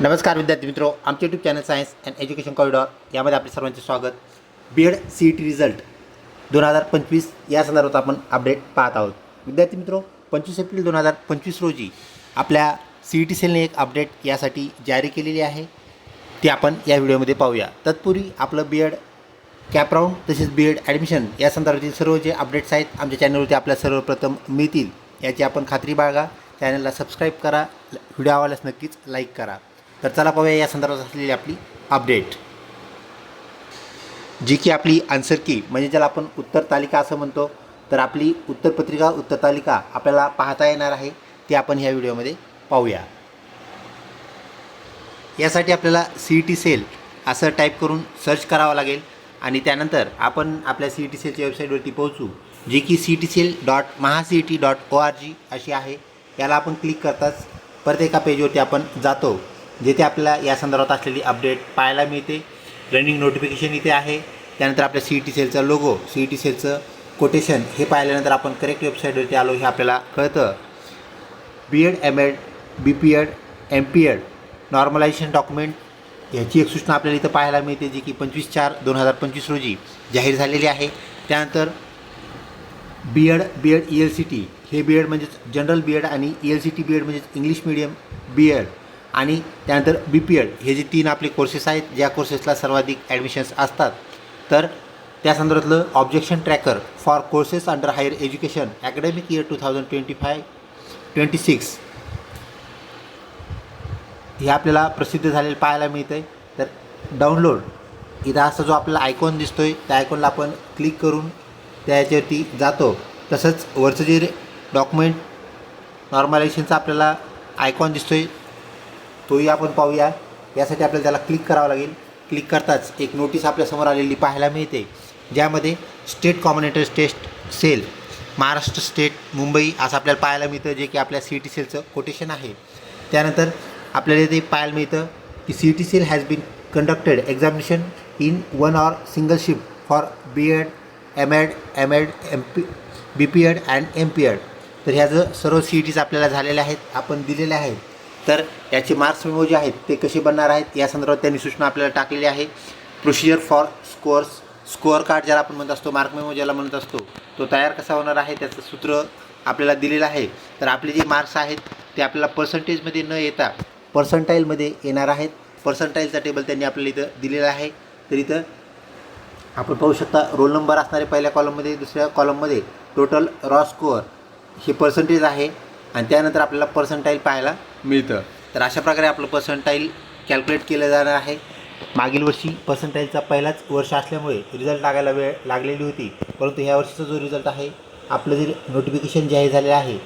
नमस्कार विद्यार्थी मित्रो आमचे YouTube channel science and education corridor यामध्ये आपले सर्वांचे स्वागत. B Ed C E T result दोन हजार पंचवीस या संदर्भात आपण अपडेट पाहत आहोत. विद्यार्थी मित्रो पंचवीस एप्रिल दोन हजार पंचवीस रोजी आपल्या सी ई टी सेलने एक अपडेट यासाठी जारी केलेली आहे. ती आपण या व्हिडिओमध्ये पाहूया. तत्पूर्वी आपलं बी एड कॅप राऊंड तसेच बी एड ॲडमिशन या संदर्भातील सर्व जे अपडेट्स आहेत आमच्या चॅनलवरती आपल्या सर्वप्रथम मिळतील याची आपण खात्री बाळगा. चॅनलला सबस्क्राईब करा. व्हिडिओ आवडल्यास नक्कीच लाईक करा. तर चला पाहूया या संदर्भात असलेली आपली अपडेट जी की आपली आन्सर की म्हणजे ज्याला आपण उत्तर तालिका असं म्हणतो तर आपली उत्तरपत्रिका उत्तर तालिका आपल्याला पाहता येणार आहे ती आपण ह्या व्हिडिओमध्ये पाहूया. यासाठी आपल्याला सी ई टी सेल असं टाईप करून सर्च करावं लागेल आणि त्यानंतर आपण आपल्या सी ई टी सेलच्या वेबसाईटवरती पोहोचू जी की C T cell dot Maha C E T dot O R G अशी आहे. याला आपण क्लिक करताच परत एका पेजवरती आपण जातो. जेथे आपल्याला या संदर्भात असलेली अपडेट पाहायला मिळते. रनिंग नोटिफिकेशन इथे आहे. त्यानंतर आपल्या सी ई टी सेलचा लोगो सी ई टी सेलचं कोटेशन हे पाहिल्यानंतर आपण करेक्ट वेबसाईटवरती आलो हे आपल्याला कळतं. B Ed M Ed B P Ed M P Ed normalization document ह्याची एक सूचना आपल्याला इथं पाहायला मिळते जी की पंचवीस चार दोन हजार पंचवीस रोजी जाहीर झालेली आहे. त्यानंतर B Ed B Ed E L C T हे बी एड म्हणजेच जनरल बी एड आणि E L C T B Ed म्हणजेच इंग्लिश मिडियम बी एड आणि त्यानंतर बी पी एड हे जे तीन आपले कोर्सेस आहेत ज्या कोर्सेसला सर्वाधिक ॲडमिशन्स असतात तर त्या संदर्भातलं objection tracker for courses under higher education academic year two thousand twenty five twenty six हे आपल्याला प्रसिद्ध झालेलं पाहायला मिळतं आहे तर डाउनलोड इथं असा जो आपल्याला आयकॉन दिसतो आहे त्या आयकॉनला आपण क्लिक करून त्या याच्यावरती जातो. तसंच वरचं जे डॉक्युमेंट नॉर्मलायझेशनचा आपल्याला आयकॉन दिसतो आहे तोही आपण पाहूया. यासाठी आपल्याला त्याला क्लिक करावं लागेल. क्लिक करताच एक नोटीस आपल्यासमोर आलेली पाहायला मिळते. ज्यामध्ये state combinators test cell Maharashtra state Mumbai असं आपल्याला पाहायला मिळतं जे की आपल्या सी टी सेलचं कोटेशन आहे. त्यानंतर आपल्याला ते पाहायला मिळतं की C T cell has been conducted examination in one or single shift for B Ed M Ed M Ed M P B P Ed and M P Ed तर ह्या जर सर्व सी ई टीज आपल्याला झालेल्या आहेत. आपण दिलेल्या आहेत. तर याचे मार्क्स मेमो जे आहेत ते कसे बनणार आहेत या संदर्भात त्यांनी सूचना आपल्याला टाकलेली आहे. Procedure for scores score card ज्याला आपण म्हणत असतो मार्क मेमो ज्याला म्हणत असतो तो तयार कसा होणार आहे त्याचं सूत्र आपल्याला दिलेलं आहे. तर आपले जे मार्क्स आहेत ते आपल्याला पर्सेंटेजमध्ये न येता पर्संटाईलमध्ये येणार आहेत. पर्संटाईलचा टेबल त्यांनी आपल्याला इथं दिलेला आहे. तर इथं आपण पाहू शकता रोल नंबर असणारे पहिल्या कॉलममध्ये दुसऱ्या कॉलममध्ये टोटल रॉ स्कोअर हे पर्सेंटेज आहे. आणि त्यानंतर आपल्याला पर्सेंटाईल पाहायला मिळतं. तर अशा प्रकारे आपलं पर्सेंटाईल कॅल्क्युलेट केलं जाणार आहे. मागील वर्षी पर्सेंटाईलचा पहिलाच वर्ष असल्यामुळे रिझल्ट लागायला वेळ लागलेली होती. परंतु ह्या वर्षीचा जो रिझल्ट आहे आपलं जे नोटिफिकेशन जाहीर झालेलं आहे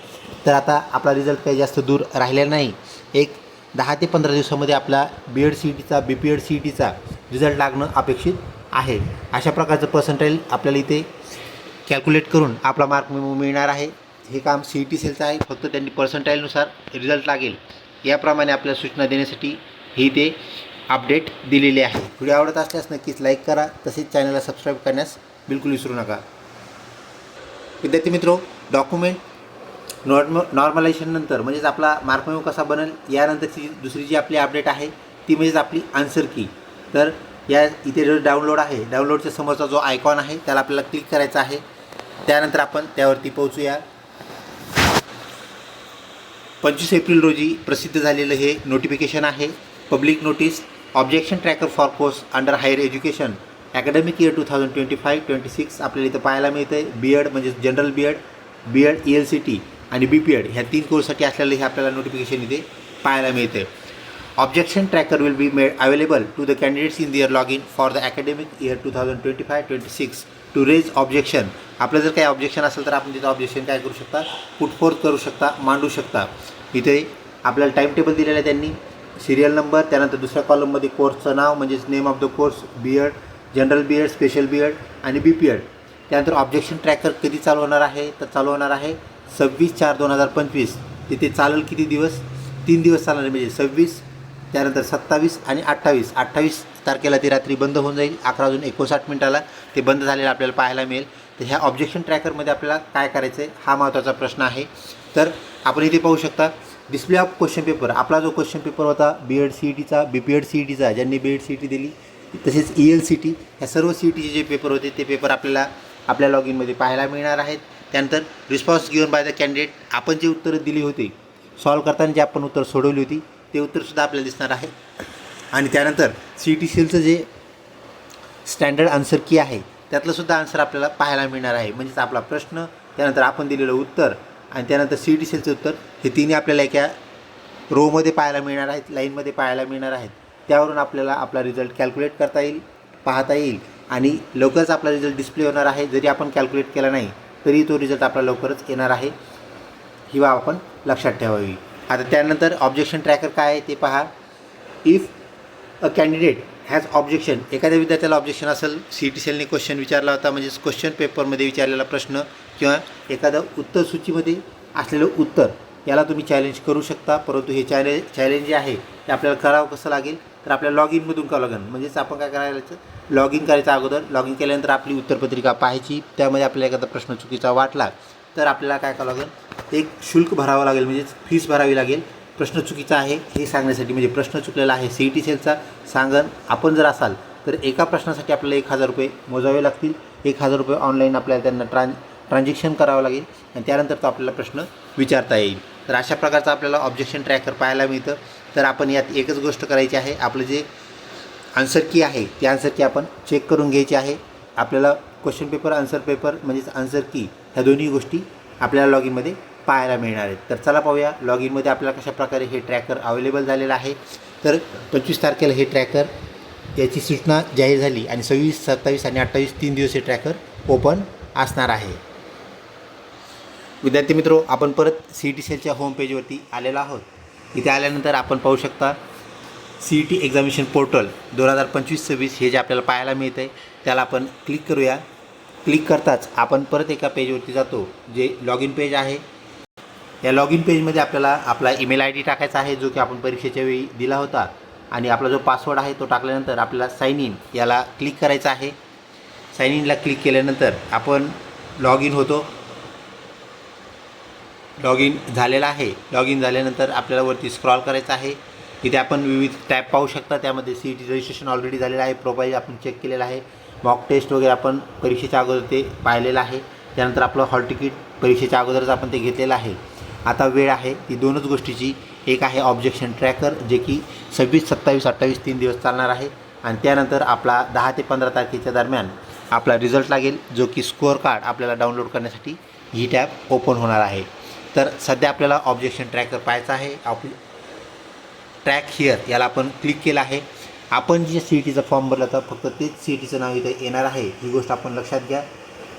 तर आता आपला रिझल्ट काही जास्त दूर राहिला नाही. एक दहा ते पंधरा दिवसामध्ये आपला बी एड सी ई टीचा B P Ed C E टीचा रिझल्ट लागणं अपेक्षित आहे. अशा प्रकारचं पर्सेंटाईल आपल्याला इथे कॅल्क्युलेट करून आपला मार्क मिळणार आहे. हे काम सी ई टी सेलचं आहे. फक्त त्यांनी पर्सेंटाईलनुसार रिझल्ट लागेल. याप्रमाणे आपल्याला सूचना देण्यासाठी ही ते अपडेट दिलेली आहे. व्हिडिओ आवडत असल्यास नक्कीच लाईक करा. तसेच चॅनलला सबस्क्राईब करण्यास बिलकुल विसरू नका. विद्यार्थी मित्रो डॉक्युमेंट नॉर्म नॉर्मलायझेशननंतर म्हणजेच आपला मार्कमेव कसा बनेल यानंतरची दुसरी जी आपली अपडेट आहे ती म्हणजेच आपली आन्सर की तर या इथे जो डाउनलोड आहे डाउनलोडच्या समोरचा जो आयकॉन आहे त्याला आपल्याला क्लिक करायचा आहे. त्यानंतर आपण त्यावरती पोहोचूया. पंचवीस एप्रिल रोजी प्रसिद्ध झालेलं हे नोटिफिकेशन आहे. Public notice objection tracker for course under higher education academic year two thousand twenty five twenty six आपल्याला इथं पाहायला मिळतं आहे बी एड म्हणजे general B Ed B Ed E L C T आणि बी पी एड ह्या तीन कोर्ससाठी असलेलं हे आपल्याला नोटिफिकेशन इथे पाहायला मिळतं objection tracker will be made available to the candidates in their log in for the academic year two thousand twenty five twenty six to raise objection आपलं जर काही ऑब्जेक्शन असेल तर आपण तिथं ऑब्जेक्शन काय करू शकता? पुटफोर्थ करू शकता मांडू शकता. इथे आपल्याला टाईम टेबल दिलेलं आहे त्यांनी. सिरियल नंबर त्यानंतर दुसऱ्या कॉलममध्ये कोर्सचं नाव म्हणजेच name of the course B Ed general B Ed special B Ed आणि बी पी एड त्यानंतर ऑब्जेक्शन ट्रॅकर कधी चालू होणार आहे? तर चालू होणार आहे सव्वीस चार दोन हजार पंचवीस. तिथे चालेल किती दिवस? तीन दिवस चालणार म्हणजे सव्वीस त्यानंतर सत्तावीस आणि अठ्ठावीस. अठ्ठावीस तारखेला ती रात्री बंद होऊन जाईल. अकरा वाजून एकोणसाठ मिनिटाला ते बंद झालेलं आपल्याला पाहायला मिळेल. तर ह्या ऑब्जेक्शन ट्रॅकरमध्ये आपल्याला काय करायचं आहे हा महत्त्वाचा प्रश्न आहे. तर आपण इथे पाहू शकता डिस्प्ले ऑफ क्वेश्चन पेपर आपला जो क्वेश्चन पेपर होता बी एड सी ई टीचा B P Ed C E टीचा ज्यांनी B Ed C E T दिली तसेच ई एल सी टी ह्या सर्व सी ई टीचे जे पेपर होते ते पेपर आपल्याला आपल्या लॉग इनमध्ये पाहायला मिळणार आहेत. त्यानंतर response given by the candidate आपण जे उत्तरं दिली होती सॉल्व करताना जे आपण उत्तर सोडवली होती ते उत्तरसुद्धा आपल्याला दिसणार आहे. आणि त्यानंतर सी टी सीलचं जे स्टँडर्ड आन्सर की आहे त्यातलंसुद्धा आन्सर आपल्याला पाहायला मिळणार आहे. म्हणजेच आपला प्रश्न त्यानंतर आपण दिलेलं उत्तर आणि त्यानंतर सी टी सीलचं उत्तर हे तिन्ही आपल्याला एका रोमध्ये पाहायला मिळणार आहेत लाईनमध्ये पाहायला मिळणार आहेत. त्यावरून आपल्याला आपला रिझल्ट कॅल्क्युलेट करता येईल पाहता येईल. आणि लवकरच आपला रिझल्ट डिस्प्ले होणार आहे. जरी आपण कॅल्क्युलेट केला नाही तरी तो रिझल्ट आपला लवकरच येणार आहे. ही बाब आपण लक्षात ठेवावी. आता त्यानंतर ऑब्जेक्शन ट्रॅकर काय आहे ते पहा. If a candidate has objection एखाद्या विद्यार्थ्याला ऑब्जेक्शन असेल सी टी सेलने क्वेश्चन विचारला होता म्हणजेच क्वेश्चन पेपरमध्ये विचारलेला प्रश्न किंवा एखादं उत्तर सूचीमध्ये असलेलं उत्तर याला तुम्ही चॅलेंज करू शकता. परंतु हे चॅलेंज चॅलेंज जे आहे ते आपल्याला करावं कसं लागेल? तर आपल्याला लॉग इनमधून करावं लागेल. म्हणजेच आपण काय करायचं? लॉग इन करायचं अगोदर लॉग इन केल्यानंतर आपली उत्तरपत्रिका पाहायची. त्यामध्ये आपल्याला एखादा प्रश्न चुकीचा वाटला तर आपल्याला काय करावं लागेल? एक शुल्क भरावं लागेल म्हणजेच फीस भरावी लागेल. प्रश्न चुकीचा आहे हे सांगण्यासाठी म्हणजे प्रश्न चुकलेला आहे. सी ई टी सेलचा सांगन आपण जर असाल तर एका प्रश्नासाठी आपल्याला एक हजार रुपये मोजावे लागतील. एक हजार रुपये ऑनलाईन आपल्याला त्यांना ट्रान ट्रान्झॅक्शन करावं लागेल. आणि त्यानंतर तो आपल्याला प्रश्न विचारता येईल. तर अशा प्रकारचं आपल्याला ऑब्जेक्शन ट्रॅकर पाहायला मिळतं. तर आपण यात एकच गोष्ट करायची आहे. आपलं जे आन्सर की आहे ती आन्सर की आपण चेक करून घ्यायची आहे. आपल्याला क्वेश्चन पेपर आन्सर पेपर म्हणजेच आन्सर की ह्या दोन्ही गोष्टी आपल्याला लॉग इनमध्ये पाहायला मिळणार आहेत. तर चला पाहूया लॉग इनमध्ये आपल्याला कशाप्रकारे हे ट्रॅकर अवेलेबल झालेलं आहे. तर पंचवीस तारखेला हे ट्रॅकर याची सूचना जाहीर झाली आणि सव्वीस सत्तावीस आणि अठ्ठावीस तीन दिवस हे ट्रॅकर ओपन असणार आहे. विद्यार्थी मित्रो आपण परत सी ई टी सेलच्या होम पेजवरती आलेलो आहोत. इथे आल्यानंतर आपण पाहू शकता C E T examination portal दोन हजार पंचवीस सव्वीस हे जे आपल्याला पाहायला मिळतं आहे त्याला आपण क्लिक करूया. क्लिक करताच आपण परत एका पेजवरती जातो जे लॉग इन पेज आहे. या लॉग इन पेजमध्ये आपल्याला आपला ईमेल आय डी टाकायचा आहे जो की आपण परीक्षेच्या वेळी दिला होता. आणि आपला जो पासवर्ड आहे तो टाकल्यानंतर आपल्याला साईन इन याला क्लिक करायचा आहे. साईन इनला क्लिक केल्यानंतर आपण लॉग इन होतो. लॉग इन झालेला आहे. लॉग इन झाल्यानंतर आपल्याला वरती स्क्रॉल करायचं आहे. इथे आपण विविध टॅब पाहू शकता. त्यामध्ये C E T registration already झालेलं आहे. प्रोफाईल आपण चेक केलेलं आहे. मॉक टेस्ट वगैरे आपण परीक्षेच्या अगोदर ते पाहिलेलं आहे. त्यानंतर आपलं हॉल तिकीट परीक्षेच्या अगोदरच आपण ते घेतलेलं आहे. आता वेळ आहे ती दोनच गोष्टीची. एक आहे ऑब्जेक्शन ट्रॅकर जे की सव्वीस सत्तावीस अठ्ठावीस तीन दिवस चालणार आहे. आणि त्यानंतर आपला दहा ते पंधरा तारखेच्या दरम्यान आपला रिझल्ट लागेल जो की स्कोअर कार्ड आपल्याला डाउनलोड करण्यासाठी ही टॅब ओपन होणार आहे. तर सध्या आपल्याला ऑब्जेक्शन ट्रॅकर पाहायचं आहे. आपली ट्रॅक हिअर याला आपण क्लिक केलं आहे. आपण जे सी ई टीचा फॉर्म भरला तर फक्त तेच सी ई टीचं नाव इथे येणार आहे. ही गोष्ट आपण लक्षात घ्या.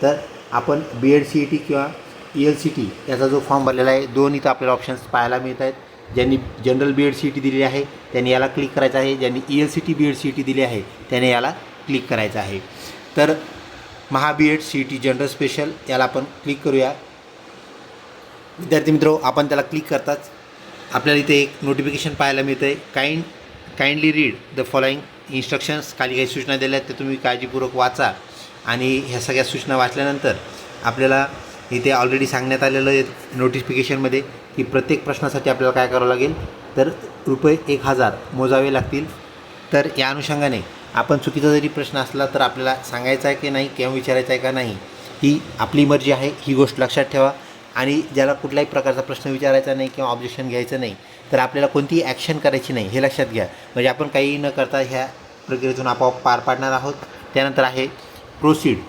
तर आपण B Ed C E T किंवा ई एल सी टी याचा जो फॉर्म भरलेला आहे दोन इथं आपल्याला ऑप्शन्स पाहायला मिळत आहेत. ज्यांनी general B Ed C E T दिलेली आहे त्यांनी याला क्लिक करायचं आहे. ज्यांनी E L C T B Ed C E T दिली आहे त्याने याला क्लिक करायचं आहे. तर Maha B Ed C E T general special याला आपण क्लिक करूया. विद्यार्थी मित्रो आपण त्याला क्लिक करताच आपल्याला इथे एक नोटिफिकेशन पाहायला मिळतं आहे kind kindly read the following instructions खाली काही सूचना दिल्या आहेत त्या तुम्ही काळजीपूर्वक वाचा. आणि ह्या सगळ्या सूचना वाचल्यानंतर आपल्याला इथे ऑलरेडी सांगण्यात आलेलं आहे नोटिफिकेशनमध्ये की प्रत्येक प्रश्नासाठी आपल्याला काय करावं लागेल? तर रुपये एक हजार मोजावे लागतील. तर या अनुषंगाने आपण चुकीचा जरी प्रश्न असला तर आपल्याला सांगायचा आहे की नाही किंवा विचारायचा आहे का नाही ही आपली मर्जी आहे ही गोष्ट लक्षात ठेवा. आणि ज्याला कुठल्याही प्रकारचा प्रश्न विचारायचा नाही किंवा ऑब्जेक्शन घ्यायचं नाही तर आपल्याला कोणतीही ॲक्शन करायची नाही हे लक्षात घ्या. म्हणजे आपण काही न करता ह्या प्रक्रियेतून आपोआप पार पाडणार आहोत. त्यानंतर आहे प्रोसीड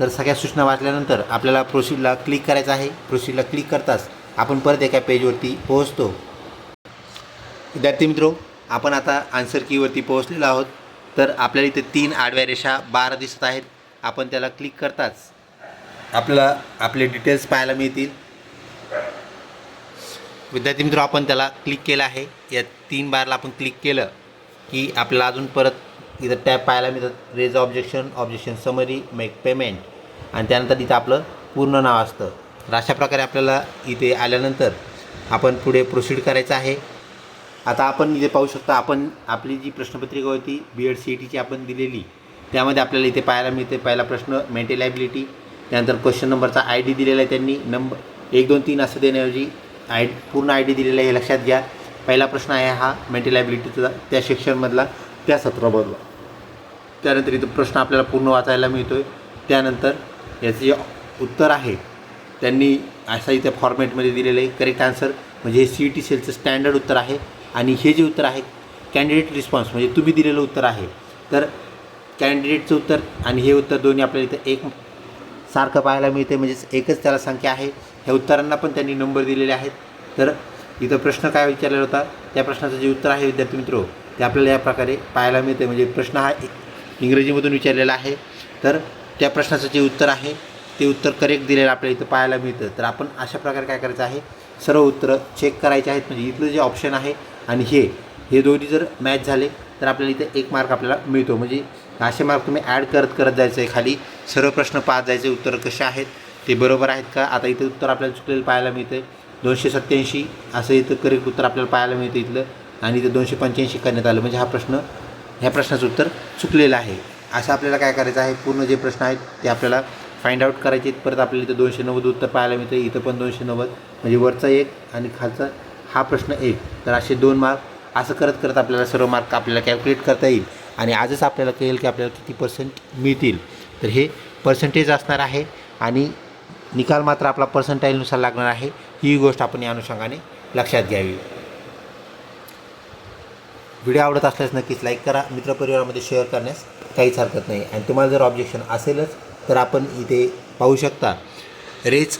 तर सगळ्या सूचना वाचल्यानंतर आपल्याला प्रोसीडला क्लिक करायचं आहे. प्रोसीडला क्लिक करताच आपण परत एका पेजवरती पोहोचतो. विद्यार्थी मित्रो आपण आता आन्सर कीवरती पोहोचलेलो आहोत. तर आपल्याला इथे तीन आडव्या रेषा बारा दिसत आहेत. आपण त्याला क्लिक करताच आपल्याला आपले डिटेल्स पाहायला मिळतील. विद्यार्थी मित्र आपण त्याला क्लिक केलं आहे. या तीन बारला आपण क्लिक केलं की आपल्याला अजून परत इथं टॅप पाहायला मिळतात raise objection objection summary make payment आणि त्यानंतर इथं आपलं पूर्ण नाव असतं. तर अशा प्रकारे आपल्याला इथे आल्यानंतर आपण पुढे प्रोसीड करायचं आहे. आता आपण इथे पाहू शकता आपण आपली जी प्रश्नपत्रिका होती बी एड सी ई टीची आपण दिलेली त्यामध्ये आपल्याला इथे पाहायला मिळते. पहिला प्रश्न मेंटेलॅबिलिटी त्यानंतर क्वेश्चन नंबरचा आय डी दिलेला आहे त्यांनी. नंबर एक दोन तीन असं देण्याऐवजी आय पूर्ण आय डी दिलेला आहे. हे लक्षात घ्या. पहिला प्रश्न आहे हा मेंटल ॲबिलिटीचा त्या सेक्शनमधला त्या सत्रामधला त्यानंतर इथं प्रश्न आपल्याला पूर्ण वाचायला मिळतो आहे त्यानंतर याचं जे उत्तर आहे त्यांनी असा इथे फॉर्मॅटमध्ये दिलेलं आहे. करेक्ट आन्सर म्हणजे हे सी ई टी सेलचं स्टँडर्ड उत्तर आहे. आणि हे जे उत्तर आहे कॅन्डिडेट रिस्पॉन्स म्हणजे तुम्ही दिलेलं उत्तर आहे. तर कॅन्डिडेटचं उत्तर आणि हे उत्तर दोन्ही आपल्याला इथं एक सारखं पाहायला मिळते म्हणजेच एकच त्याला संख्या आहे. ह्या उत्तरांना पण त्यांनी नंबर दिलेले आहेत. तर इथं प्रश्न काय विचारलेला होता? त्या प्रश्नाचं जे उत्तर आहे विद्यार्थी मित्रो ते आपल्याला या प्रकारे पाहायला मिळते म्हणजे प्रश्न हा इंग्रजीमधून विचारलेला आहे. तर त्या प्रश्नाचं जे उत्तर आहे ते उत्तर करेक्ट दिलेलं आपल्याला इथं पाहायला मिळतं. तर आपण अशा प्रकारे काय करायचं आहे? सर्व उत्तरं चेक करायचे आहेत. म्हणजे इथलं जे ऑप्शन आहे आणि हे हे दोन्ही जर मॅच झाले तर आपल्याला इथे एक मार्क आपल्याला मिळतो. म्हणजे असे मार्क तुम्ही ॲड करत करत जायचं आहे खाली. सर्व प्रश्न पाहत जायचे उत्तर कसे आहेत ते बरोबर आहेत का? आता इथं उत्तर आपल्याला चुकलेलं पाहायला मिळतं आहे दोनशे सत्त्याऐंशी असं इथं करेक्ट उत्तर आपल्याला पाहायला मिळतं इथलं. आणि इथं दोनशे पंच्याऐंशी करण्यात आलं. म्हणजे हा प्रश्न ह्या प्रश्नाचं उत्तर चुकलेलं आहे. असं आपल्याला काय करायचं आहे? पूर्ण जे प्रश्न आहेत ते आपल्याला फाइंड आउट करायचे आहेत. परत आपल्याला इथं दोनशे नव्वद उत्तर पाहायला मिळतं इथं पण दोनशे नव्वद. म्हणजे वरचा एक आणि खालचा हा प्रश्न एक. तर असे दोन मार्क असं करत करत आपल्याला सर्व मार्क आपल्याला कॅल्क्युलेट करता येईल. आणि आजच आपल्याला कळेल की आपल्याला किती पर्सेंट मिळतील. तर हे पर्सेंटेज असणार आहे आणि निकाल मात्र आपला पर्सेंटाईलनुसार लागणार आहे. ही गोष्ट आपण या अनुषंगाने लक्षात घ्यावी. व्हिडिओ आवडत असल्यास नक्कीच लाईक करा. मित्रपरिवारामध्ये शेअर करण्यास काहीच हरकत नाही. आणि तुम्हाला जर ऑब्जेक्शन असेलच तर आपण इथे पाहू शकता. रेज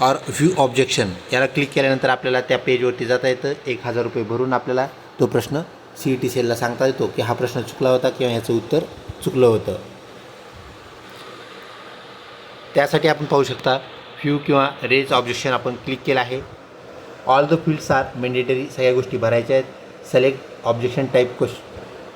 ऑर व्ह्यू ऑब्जेक्शन याला क्लिक केल्यानंतर आपल्याला त्या पेजवरती जाता येतं. एक हजार रुपये भरून आपल्याला तो प्रश्न सी ई टी सेलला सांगता येतो की हा प्रश्न चुकला होता किंवा ह्याचं उत्तर चुकलं होतं. त्यासाठी आपण पाहू शकता फ्यू किंवा रेज ऑब्जेक्शन आपण क्लिक केलं आहे. All the fields are mandatory सगळ्या गोष्टी भरायच्या आहेत. Select objection type ques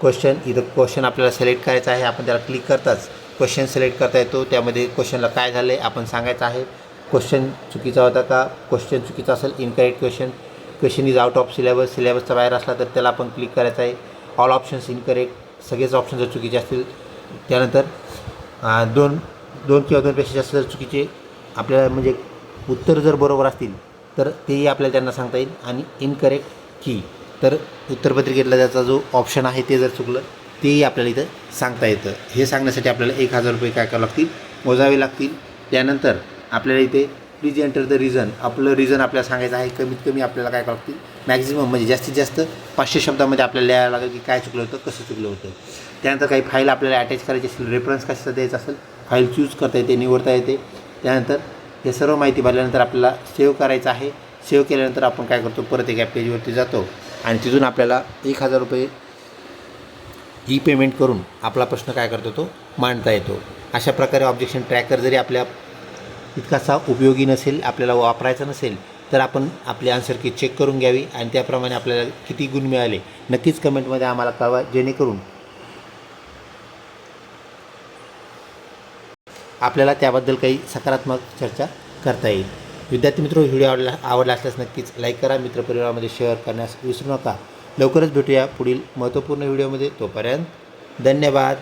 question इथं क्वेश्चन आपल्याला सिलेक्ट करायचं आहे. आपण त्याला क्लिक करताच क्वेश्चन सिलेक्ट करता येतो. त्यामध्ये क्वेश्चनला काय झालं आहे आपण सांगायचं आहे. क्वेश्चन चुकीचा होता का? क्वेश्चन चुकीचा असेल incorrect question question is out of syllabus सिलेबसचा बाहेर असला तर त्याला आपण क्लिक करायचं आहे. ऑल ऑप्शन्स इनकरेक्ट सगळेच ऑप्शन जर चुकीचे असतील त्यानंतर दोन दोन किंवा दोनपेक्षा जास्त जर चुकीचे आपल्याला म्हणजे उत्तर जर बरोबर असतील तर तेही आपल्याला त्यांना सांगता येईल. आणि इनकरेक्ट की तर उत्तरपत्रिकेतला त्याचा जो ऑप्शन आहे ते जर चुकलं तेही आपल्याला इथं सांगता येतं. हे सांगण्यासाठी आपल्याला एक हजार रुपये काय करावं लागतील? मोजावे लागतील. त्यानंतर आपल्याला इथे प्लीज एंटर द रिझन आपलं रिझन आपल्याला सांगायचं आहे कमीत कमी आपल्याला काय लागतील मॅक्झिमम म्हणजे जास्तीत जास्त पाचशे शब्दामध्ये आपल्याला लिहायला लागेल की काय चुकलं होतं कसं चुकलं होतं. त्यानंतर काही फाईल आपल्याला अटॅच करायची असेल रेफरन्स कशाचा द्यायचा असेल फाईल चूज करता येते निवडता येते. त्यानंतर हे सर्व माहिती भरल्यानंतर आपल्याला सेव्ह करायचं आहे. सेव्ह केल्यानंतर आपण काय करतो? परत एका पेजवरती जातो आणि तिथून आपल्याला एक हजार रुपये ई पेमेंट करून आपला प्रश्न काय करतो तो मांडता येतो. अशा प्रकारे ऑब्जेक्शन ट्रॅकर जरी आपल्या इतकासा उपयोगी नसेल आपल्याला वापरायचा नसेल तर आपण आपली आन्सर की चेक करून घ्यावी आणि त्याप्रमाणे आपल्याला किती गुण मिळाले. नक्कीच कमेंटमध्ये आम्हाला कळवा जेणेकरून आपल्याला त्याबद्दल काही सकारात्मक चर्चा करता येईल. विद्यार्थी मित्र व्हिडिओ आवडला आवडला असल्यास नक्कीच लाईक करा. मित्रपरिवारामध्ये शेअर करण्यास विसरू नका. लवकरच भेटूया पुढील महत्त्वपूर्ण व्हिडिओमध्ये. तोपर्यंत धन्यवाद.